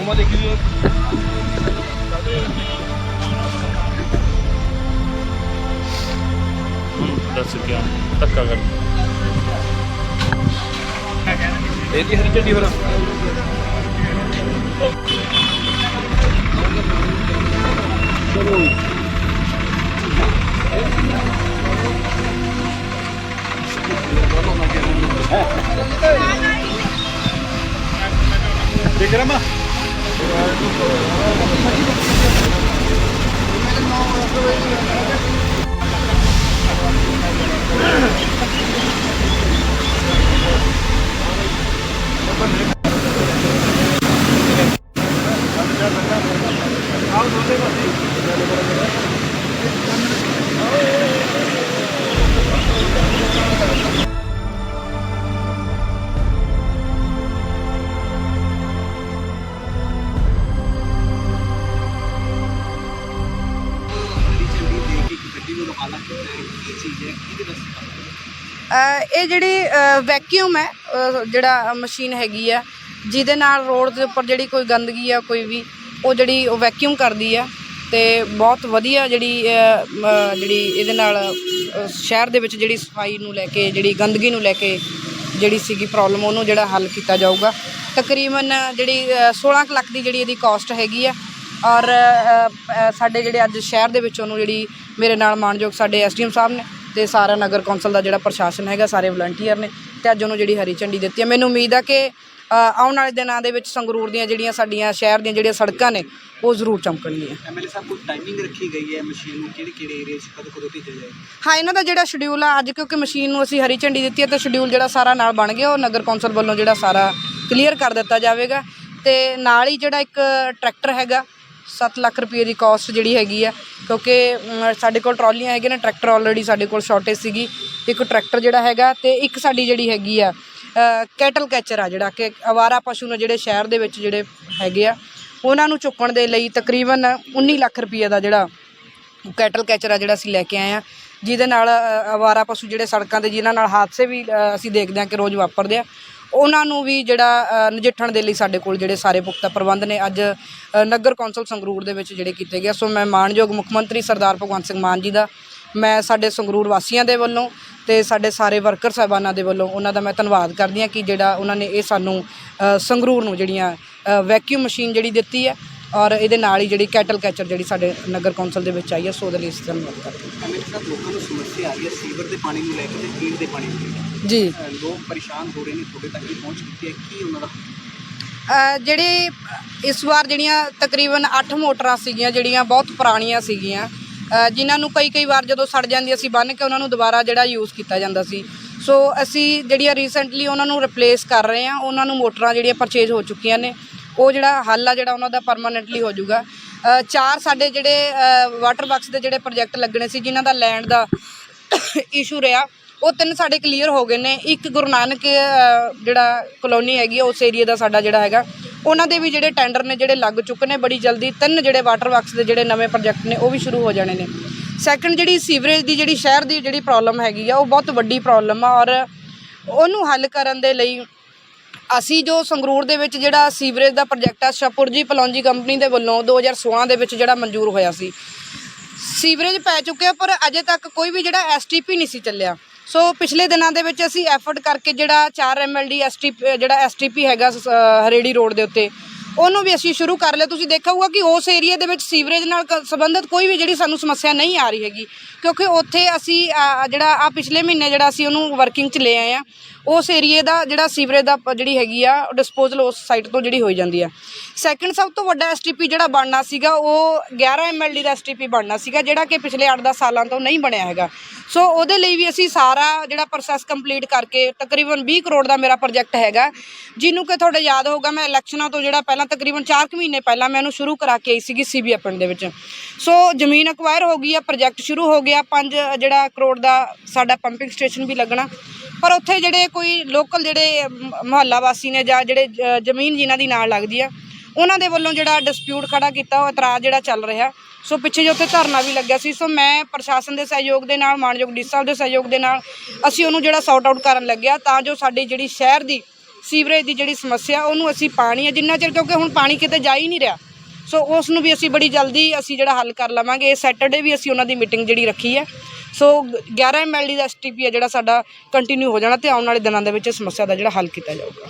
ਉਮਾ ਦੇਖੀ ਜੀ ਦੱਸ ਕਿਆ ਧੱਕਾ ਕਰ ਇਹ ਕੀ ਹਰੀ ਝੰਡੀ ਫਿਰ ਦੇਖ ਰਮਾ ਅ, ਇਹ ਜਿਹੜੀ ਵੈਕਿਊਮ ਹੈ ਜਿਹੜਾ ਮਸ਼ੀਨ ਹੈਗੀ ਆ ਜਿਹਦੇ ਨਾਲ ਰੋਡ ਦੇ ਉੱਪਰ ਜਿਹੜੀ ਕੋਈ ਗੰਦਗੀ ਆ ਕੋਈ ਵੀ ਉਹ ਜਿਹੜੀ ਉਹ ਵੈਕਿਊਮ ਕਰਦੀ ਆ ਤੇ ਬਹੁਤ ਵਧੀਆ ਜਿਹੜੀ ਜਿਹੜੀ ਇਹਦੇ ਨਾਲ ਸ਼ਹਿਰ ਦੇ ਵਿੱਚ ਜਿਹੜੀ ਸਫ਼ਾਈ ਨੂੰ ਲੈ ਕੇ ਜਿਹੜੀ ਗੰਦਗੀ ਨੂੰ ਲੈ ਕੇ ਜਿਹੜੀ ਸੀਗੀ ਪ੍ਰੋਬਲਮ ਉਹਨੂੰ ਜਿਹੜਾ ਹੱਲ ਕੀਤਾ ਜਾਊਗਾ। ਤਕਰੀਬਨ ਜਿਹੜੀ ਅ, 16 ਕੁ ਲੱਖ ਦੀ ਜਿਹੜੀ ਇਹਦੀ ਕਾਸਟ ਹੈਗੀ ਆ ਔਰ ਸਾਡੇ ਜਿਹੜੇ ਅੱਜ ਸ਼ਹਿਰ ਦੇ ਵਿੱਚ ਉਹਨੂੰ ਜਿਹੜੀ ਮੇਰੇ ਨਾਲ ਮਾਨਯੋਗ ਸਾਡੇ ਐਸਡੀਐਮ ਸਾਹਿਬ ਨੇ ਤੇ ਸਾਰਾ ਨਗਰ ਕੌਂਸਲ ਦਾ ਜਿਹੜਾ ਪ੍ਰਸ਼ਾਸਨ ਹੈਗਾ ਸਾਰੇ ਵਲੰਟੀਅਰ ਨੇ ਤੇ ਅੱਜ ਉਹਨੂੰ ਜਿਹੜੀ ਹਰੀ ਝੰਡੀ ਦਿੱਤੀ ਹੈ। ਮੈਨੂੰ ਉਮੀਦ ਆ ਕਿ ਆਉਣ ਵਾਲੇ ਦਿਨਾਂ ਦੇ ਵਿੱਚ ਸੰਗਰੂਰ ਦੀਆਂ ਜਿਹੜੀਆਂ ਸਾਡੀਆਂ ਸ਼ਹਿਰ ਦੀਆਂ ਜਿਹੜੀਆਂ ਸੜਕਾਂ ਨੇ ਉਹ ਜ਼ਰੂਰ ਚਮਕਣਗੀਆਂ। ਐਮਐਲਏ ਸਾਹਿਬ ਕੋਈ ਟਾਈਮਿੰਗ ਰੱਖੀ ਗਈ ਹੈ ਮਸ਼ੀਨ ਨੂੰ? ਕਿਹੜੇ ਕਿਹੜੇ ਏਰੀਆ 'ਚ ਕਦੋਂ ਕਦੋਂ ਭੇਜਿਆ ਜਾਏ ਹਾਂ ਇਹਨਾਂ ਦਾ ਜਿਹੜਾ ਸ਼ਡਿਊਲ ਆ ਅੱਜ ਕਿਉਂਕਿ ਮਸ਼ੀਨ ਨੂੰ ਅਸੀਂ ਹਰੀ ਝੰਡੀ ਦਿੱਤੀ ਹੈ ਤੇ ਸ਼ਡਿਊਲ ਜਿਹੜਾ ਸਾਰਾ ਨਾਲ ਬਣ ਗਿਆ ਉਹ ਨਗਰ ਕੌਂਸਲ ਵੱਲੋਂ ਜਿਹੜਾ ਸਾਰਾ ਕਲੀਅਰ ਕਰ ਦਿੱਤਾ ਜਾਵੇਗਾ। ਤੇ ਨਾਲ ਹੀ ਜਿਹੜਾ ਇੱਕ ਟਰੈਕਟਰ ਹੈਗਾ 7 ਲੱਖ ਰੁਪਏ ਦੀ ਕਾਸਟ ਜਿਹੜੀ ਹੈਗੀ ਆ ਕਿਉਂਕਿ ਸਾਡੇ ਕੋਲ ਟਰਾਲੀਆਂ ਹੈਗੀਆਂ ਨੇ ਟਰੈਕਟਰ ਆਲਰੇਡੀ ਸਾਡੇ ਕੋਲ ਸ਼ਾਰਟੇਜ ਸੀਗੀ। ਇੱਕ ਟਰੈਕਟਰ ਜਿਹੜਾ ਹੈਗਾ ਤੇ ਇੱਕ ਸਾਡੀ ਜਿਹੜੀ ਹੈਗੀ ਆ ਕੈਟਲ ਕੈਚਰ ਆ ਜਿਹੜਾ ਕਿ ਅਵਾਰਾ ਪਸ਼ੂ ਨੇ ਜਿਹੜੇ ਸ਼ਹਿਰ ਦੇ ਵਿੱਚ ਜਿਹੜੇ ਹੈਗੇ ਆ ਉਹਨਾਂ ਨੂੰ ਚੁੱਕਣ ਦੇ ਲਈ ਤਕਰੀਬਨ 19 ਲੱਖ ਰੁਪਏ ਦਾ ਜਿਹੜਾ ਕੈਟਲ ਕੈਚਰ ਆ ਜਿਹੜਾ ਅਸੀਂ ਲੈ ਕੇ ਆਏ ਆ ਜਿਹਦੇ ਨਾਲ ਅ, ਅਵਾਰਾ ਪਸ਼ੂ ਜਿਹੜੇ ਸੜਕਾਂ ਤੇ ਜਿਨ੍ਹਾਂ ਨਾਲ ਹਾਦਸੇ ਵੀ ਅਸੀਂ ਦੇਖਦੇ ਹਾਂ ਕਿ ਰੋਜ਼ ਵਾਪਰਦੇ ਆ। ਉਹਨਾਂ ਨੂੰ ਵੀ ਜਿਹੜਾ ਨਜਿੱਠਣ ਦੇ ਲਈ ਸਾਡੇ ਕੋਲ ਜਿਹੜੇ ਸਾਰੇ ਪੁਖਤਾ ਪ੍ਰਬੰਧ ਨੇ। ਅੱਜ ਨਗਰ ਕੌਂਸਲ ਸੰਗਰੂਰ ਦੇ ਵਿੱਚ ਜਿਹੜੇ ਕੀਤੇ ਗਏ ਸੋ ਮੈਂ ਮਾਣਯੋਗ ਮੁੱਖ ਮੰਤਰੀ ਸਰਦਾਰ ਭਗਵੰਤ ਸਿੰਘ ਮਾਨ ਜੀ ਦਾ, ਮੈਂ ਸਾਡੇ ਸੰਗਰੂਰ ਵਾਸੀਆਂ ਦੇ ਵੱਲੋਂ ਤੇ ਸਾਡੇ ਸਾਰੇ ਵਰਕਰ ਸਾਹਿਬਾਨਾਂ ਦੇ ਵੱਲੋਂ ਉਹਨਾਂ ਦਾ ਮੈਂ ਧੰਨਵਾਦ ਕਰਦੀ ਹਾਂ ਕਿ ਜਿਹੜਾ ਉਹਨਾਂ ਨੇ ਇਹ ਸਾਨੂੰ ਸੰਗਰੂਰ ਨੂੰ ਜਿਹੜੀਆਂ ਵੈਕਿਊਮ ਮਸ਼ੀਨ ਜਿਹੜੀ ਦਿੱਤੀ ਹੈ ਔਰ ਇਹਦੇ ਨਾਲ ਹੀ ਜਿਹੜੀ ਕੈਟਲ ਕੈਚਰ ਜਿਹੜੀ ਸਾਡੇ ਨਗਰ ਕੌਂਸਲ ਦੇ ਵਿੱਚ ਆਈ ਹੈ ਸੋ ਉਹਦੇ ਲਈ ਅਸੀਂ ਧੰਨਵਾਦ ਕਰਦੇ ਹਾਂ। ਐਮਐਲਏ ਸਾਹਿਬ ਲੋਕਾਂ ਨੂੰ ਸਮੱਸਿਆ ਆ ਰਹੀ ਹੈ ਸੀਵਰ ਦੇ ਪਾਣੀ ਨੂੰ ਲੈ ਕੇ ਤੇ ਪੀਣ ਦੇ ਪਾਣੀ ਨੂੰ ਲੈ ਕੇ। ਜੀ। ਲੋਕ ਪਰੇਸ਼ਾਨ ਹੋ ਰਹੇ ਨੇ ਤੁਹਾਡੇ ਤੱਕ ਵੀ ਪਹੁੰਚ ਕੀਤੀ ਹੈ ਕੀ ਉਹਨਾਂ ਦਾ ਅ, ਜਿਹੜੇ ਇਸ ਵਾਰ ਜਿਹੜੀਆਂ ਤਕਰੀਬਨ 8 ਮੋਟਰਾਂ ਸੀਗੀਆਂ ਜਿਹੜੀਆਂ ਬਹੁਤ ਪੁਰਾਣੀਆਂ ਸੀਗੀਆਂ ਜਿਨ੍ਹਾਂ ਨੂੰ ਕਈ ਕਈ ਵਾਰ ਜਦੋਂ ਸੜ ਜਾਂਦੀਆਂ ਸੀ ਬੰਨ ਕੇ ਉਹਨਾਂ ਨੂੰ ਦੁਬਾਰਾ ਜਿਹੜਾ ਯੂਜ਼ ਕੀਤਾ ਜਾਂਦਾ ਸੀ। ਸੋ ਅਸੀਂ ਜਿਹੜੀਆਂ ਰੀਸੈਂਟਲੀ ਉਹਨਾਂ ਨੂੰ ਰਿਪਲੇਸ ਕਰ ਰਹੇ ਹਾਂ ਉਹਨਾਂ ਨੂੰ ਮੋਟਰਾਂ ਜਿਹੜੀਆਂ ਪਰਚੇਜ ਹੋ ਚੁੱਕੀਆਂ ਨੇ ਉਹ ਜਿਹੜਾ ਹੱਲ ਆ ਜਿਹੜਾ ਉਹਨਾਂ ਦਾ ਪਰਮਾਨੈਂਟਲੀ ਹੋ ਜਾਊਗਾ। ਚਾਰ ਸਾਡੇ ਜਿਹੜੇ ਵਾਟਰ ਬਾਕਸ ਦੇ ਜਿਹੜੇ ਪ੍ਰੋਜੈਕਟ ਲੱਗਣੇ ਸੀ ਜਿਨ੍ਹਾਂ ਦਾ ਲੈਂਡ ਦਾ ਇਸ਼ੂ ਰਿਹਾ ਉਹ ਤਿੰਨ ਸਾਡੇ ਕਲੀਅਰ ਹੋ ਗਏ ਨੇ। ਇੱਕ ਗੁਰੂ ਨਾਨਕ ਜਿਹੜਾ ਕਲੋਨੀ ਹੈਗੀ ਆ, ਉਸ ਏਰੀਆ ਦਾ ਸਾਡਾ ਜਿਹੜਾ ਹੈਗਾ ਉਹਨਾਂ ਦੇ ਵੀ ਜਿਹੜੇ ਟੈਂਡਰ ਨੇ ਜਿਹੜੇ ਲੱਗ ਚੁੱਕੇ ਨੇ ਬੜੀ ਜਲਦੀ ਤਿੰਨ ਜਿਹੜੇ ਵਾਟਰ ਵਰਕਸ ਦੇ ਜਿਹੜੇ ਨਵੇਂ ਪ੍ਰੋਜੈਕਟ ਨੇ ਉਹ ਵੀ ਸ਼ੁਰੂ ਹੋ ਜਾਣੇ ਨੇ। ਸੈਕੰਡ ਜਿਹੜੀ ਸੀਵਰੇਜ ਦੀ ਜਿਹੜੀ ਸ਼ਹਿਰ ਦੀ ਜਿਹੜੀ ਪ੍ਰੋਬਲਮ ਹੈਗੀ ਆ ਉਹ ਬਹੁਤ ਵੱਡੀ ਪ੍ਰੋਬਲਮ ਆ ਔਰ ਉਹਨੂੰ ਹੱਲ ਕਰਨ ਦੇ ਲਈ ਅਸੀਂ ਜੋ ਸੰਗਰੂਰ ਦੇ ਵਿੱਚ ਜਿਹੜਾ ਸੀਵਰੇਜ ਦਾ ਪ੍ਰੋਜੈਕਟ ਆ ਸ਼ਪੁਰਜੀ ਪਲੌਂਜੀ ਕੰਪਨੀ ਦੇ ਵੱਲੋਂ 2016 ਦੇ ਵਿੱਚ ਜਿਹੜਾ ਮਨਜ਼ੂਰ ਹੋਇਆ ਸੀ। ਸੀਵਰੇਜ ਪੈ ਚੁੱਕਿਆ, ਪਰ ਅਜੇ ਤੱਕ ਕੋਈ ਵੀ ਜਿਹੜਾ ਐਸਟੀਪੀ ਨਹੀਂ ਸੀ ਚੱਲਿਆ। ਸੋ ਪਿਛਲੇ ਦਿਨਾਂ ਦੇ ਵਿੱਚ ਅਸੀਂ ਐਫਰਟ ਕਰਕੇ ਜਿਹੜਾ 4 ਐਮਐਲਡੀ ਐਸਟੀਪੀ ਜਿਹੜਾ ਐਸਟੀਪੀ ਹੈਗਾ, ਸ- ਹਰੇੜੀ ਰੋਡ ਦੇ ਉੱਤੇ ਉਹਨੂੰ ਵੀ ਅਸੀਂ ਸ਼ੁਰੂ ਕਰ ਲਿਆ। ਤੁਸੀਂ ਦੇਖਿਆ ਹੋਊਗਾ ਕਿ ਉਸ ਏਰੀਆ ਦੇ ਵਿੱਚ ਸੀਵਰੇਜ ਨਾਲ ਕ- ਸੰਬੰਧਿਤ ਕੋਈ ਵੀ ਜਿਹੜੀ ਸਾਨੂੰ ਸਮੱਸਿਆ ਨਹੀਂ ਆ ਰਹੀ ਹੈਗੀ। ਕਿਉਂਕਿ ਉੱਥੇ ਅਸੀਂ ਅ, ਜਿਹੜਾ ਆ ਪਿਛਲੇ ਮਹੀਨੇ ਜਿਹੜਾ ਅਸੀਂ ਉਹਨੂੰ ਵਰਕਿੰਗ 'ਚ ਲੈ ਆਏ ਆ ਉਸ ਏਰੀਏ ਦਾ ਜਿਹੜਾ ਸੀਵਰੇਜ ਦਾ ਪ- ਜਿਹੜੀ ਹੈਗੀ ਆ ਡਿਸਪੋਜ਼ਲ ਉਸ ਸਾਈਟ ਤੋਂ ਜਿਹੜੀ ਹੋਈ ਜਾਂਦੀ ਆ। ਸੈਕੰਡ ਸਭ ਤੋਂ ਵੱਡਾ ਐਸਟੀਪੀ ਜਿਹੜਾ ਬਣਨਾ ਸੀਗਾ ਉਹ 11 ਐਮਐਲਡੀ ਦਾ ਐਸਟੀਪੀ ਬਣਨਾ ਸੀਗਾ ਜਿਹੜਾ ਕਿ ਪਿਛਲੇ 8-10 ਸਾਲਾਂ ਤੋਂ ਨਹੀਂ ਬਣਿਆ ਹੈਗਾ। ਸੋ ਉਹਦੇ ਲਈ ਵੀ ਅਸੀਂ ਸਾਰਾ ਜਿਹੜਾ ਪ੍ਰੋਸੈਸ ਕੰਪਲੀਟ ਕਰਕੇ ਤਕਰੀਬਨ 20 ਕਰੋੜ ਦਾ ਮੇਰਾ ਪ੍ਰੋਜੈਕਟ ਹੈਗਾ। ਜਿਹਨੂੰ ਕਿ ਤੁਹਾਡੇ ਯਾਦ ਹੋਊਗਾ ਮੈਂ ਇਲੈਕਸ਼ਨਾਂ ਤੋਂ ਜਿਹੜਾ ਪਹਿਲਾਂ ਤਕਰੀਬਨ 4 ਕੁ ਮਹੀਨੇ ਪਹਿਲਾਂ ਮੈਂ ਉਹਨੂੰ ਸ਼ੁਰੂ ਕਰਾ ਕੇ ਆਈ ਸੀਗੀ ਸੀਬੀਆ ਪਿੰਡ ਦੇ ਵਿੱਚ। ਸੋ ਜ਼ਮੀਨ ਅਕਵਾਇਰ ਹੋ ਗਈ ਆ ਪ੍ਰੋਜੈਕਟ ਸ਼ੁਰੂ ਹੋ ਗਿਆ 5 ਜਿਹੜਾ ਕਰੋੜ ਦਾ ਸਾਡਾ ਪੰਪਿੰਗ ਸਟੇਸ਼ਨ ਵੀ ਲੱਗਣਾ। ਪਰ ਉੱਥੇ ਜਿਹੜੇ ਕੋਈ ਲੋਕਲ ਜਿਹੜੇ ਮੁਹੱਲਾ ਵਾਸੀ ਨੇ ਜਾਂ ਜਿਹੜੇ ਜ਼ਮੀਨ ਜਿਨ੍ਹਾਂ ਦੀ ਨਾਲ ਲੱਗਦੀ ਆ, ਉਹਨਾਂ ਦੇ ਵੱਲੋਂ ਜਿਹੜਾ ਡਿਸਪਿਊਟ ਖੜਾ ਕੀਤਾ, ਉਹ ਇਤਰਾਜ਼ ਜਿਹੜਾ ਚੱਲ ਰਿਹਾ। ਸੋ ਪਿੱਛੇ ਜੇ ਉੱਥੇ ਧਰਨਾ ਵੀ ਲੱਗਿਆ ਸੀ। ਸੋ ਮੈਂ ਪ੍ਰਸ਼ਾਸਨ ਦੇ ਸਹਿਯੋਗ ਦੇ ਨਾਲ, ਮਾਨਯੋਗ ਡੀ ਸਾਹਿਬ ਦੇ ਸਹਿਯੋਗ ਦੇ ਨਾਲ, ਅਸੀਂ ਉਹਨੂੰ ਜਿਹੜਾ ਸੌਟ ਆਊਟ ਕਰਨ ਲੱਗਿਆ, ਤਾਂ ਜੋ ਸਾਡੀ ਜਿਹੜੀ ਸ਼ਹਿਰ ਦੀ ਸੀਵਰੇਜ ਦੀ ਜਿਹੜੀ ਸਮੱਸਿਆ, ਉਹਨੂੰ ਅਸੀਂ ਪਾਣੀ ਹੈ ਜਿੰਨਾ ਚਿਰ ਕਿਉਂਕਿ ਹੁਣ ਪਾਣੀ ਕਿਤੇ ਜਾ ਹੀ ਨਹੀਂ ਰਿਹਾ। ਸੋ ਉਸ ਨੂੰ ਵੀ ਅਸੀਂ ਬੜੀ ਜਲਦੀ ਅਸੀਂ ਜਿਹੜਾ ਹੱਲ ਕਰ ਲਵਾਂਗੇ। ਇਹ ਸੈਟਰਡੇ ਵੀ ਅਸੀਂ ਉਹਨਾਂ ਦੀ ਮੀਟਿੰਗ ਜਿਹੜੀ ਰੱਖੀ ਹੈ। ਸੋ 11 ਐਮਐਲਡੀ ਦਾ ਐਸਟੀਪੀ ਹੈ ਜਿਹੜਾ ਸਾਡਾ ਕੰਟੀਨਿਊ ਹੋ ਜਾਣਾ ਤੇ ਆਉਣ ਵਾਲੇ ਦਿਨਾਂ ਦੇ ਵਿੱਚ ਇਸ ਸਮੱਸਿਆ ਦਾ ਜਿਹੜਾ ਹੱਲ ਕੀਤਾ ਜਾਊਗਾ।